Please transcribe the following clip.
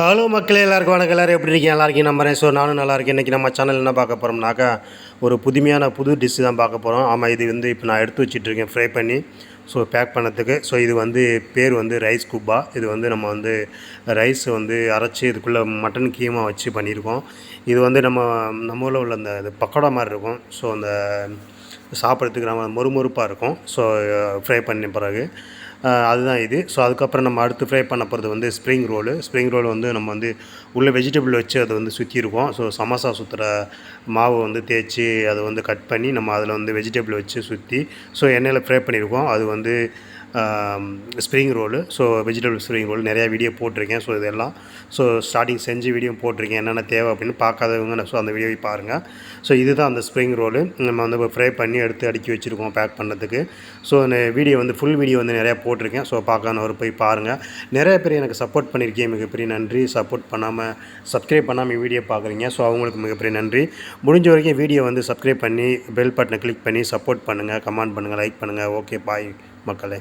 Hello மக்களே எல்லாருக்கும் வணக்கம். எல்லோரும் எப்படி இருக்கீங்க? எல்லாருக்கும் நம்புறேன். ஸோ நானும் நல்லா இருக்கேன். இன்றைக்கி நம்ம சேனல் என்ன பார்க்க போகிறோம்னாக்கா ஒரு புதுமையான புது டிஷ் தான் பார்க்க போகிறோம் ஆமாம் இது வந்து இப்போ நான் எடுத்து வச்சிட்ருக்கேன் ஃப்ரை பண்ணி. ஸோ பேக் பண்ணத்துக்கு ஸோ இது வந்து பேர் வந்து ரைஸ் குப்பா இது வந்து நம்ம வந்து ரைஸ் வந்து அரைச்சி இதுக்குள்ளே மட்டன் கீமா வச்சு பண்ணியிருக்கோம். இது வந்து நம்ம நம்ம ஊரில் உள்ள அந்த இது பக்கோடா மாதிரி இருக்கும். ஸோ அந்த சாப்பிட்றதுக்கு நம்ம மொறுமொறுப்பாக இருக்கும். ஸோ ஃப்ரை பண்ண பிறகு. அதுதான் இது. ஸோ அதுக்கப்புறம் நம்ம அடுத்து ஃப்ரை பண்ண போகிறது வந்து ஸ்ப்ரிங் ரோலு ஸ்ப்ரிங் ரோல் வந்து நம்ம வந்து உள்ளே வெஜிடபிள் வச்சு அதை வந்து சுற்றிருக்கோம் ஸோ சமோசா சுற்றுற மாவு வந்து தேய்ச்சி அதை வந்து கட் பண்ணி நம்ம அதில் வந்து வெஜிடபிள் வச்சு சுற்றி ஸோ எண்ணெயில் ஃப்ரை பண்ணியிருக்கோம். அது வந்து spring roll so vegetable spring roll நிறையா வீடியோ போட்டிருக்கேன் ஸோ இதெல்லாம் ஸோ ஸ்டார்டிங் செஞ்சு வீடியோ போட்டிருக்கேன் என்னென்ன தேவை அப்படின்னு பார்க்காதவங்க ஸோ அந்த வீடியோவை பாருங்கள் ஸோ இதுதான் அந்த ஸ்ப்ரிங் ரோலு நம்ம வந்து இப்போ ஃப்ரை பண்ணி எடுத்து அடுக்கி வச்சுருக்கோம் பேக் பண்ணதுக்கு ஸோ அந்த வீடியோ வந்து ஃபுல் வீடியோ வந்து நிறையா போட்டிருக்கேன் ஸோ பார்க்காதவர் போய் பாருங்கள் நிறைய பேர் எனக்கு சப்போர்ட் பண்ணியிருக்கேன் மிகப்பெரிய நன்றி. சப்போர்ட் பண்ணாமல் சப்ஸ்கிரைப் பண்ணாமல் வீடியோ பார்க்குறீங்க ஸோ அவங்களுக்கு மிகப்பெரிய நன்றி. முடிஞ்ச வரைக்கும் வீடியோ வந்து சப்ஸ்கிரைப் பண்ணி பெல் பட்டனை கிளிக் பண்ணி சப்போர்ட் பண்ணுங்கள் கமெண்ட் பண்ணுங்கள் லைக் பண்ணுங்கள் ஓகே பாய் மக்களே.